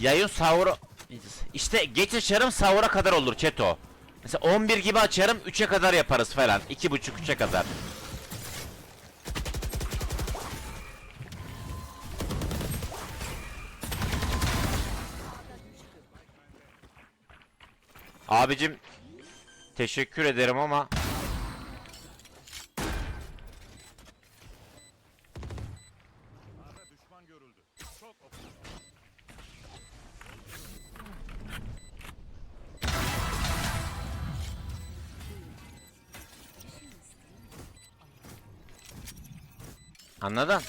Yayın sahura... İşte geç açarım sahura kadar olur Çeto. Mesela 11 gibi açarım 3'e kadar yaparız falan. 2.5-3'e kadar. Abicim teşekkür ederim ama. Çok anladın?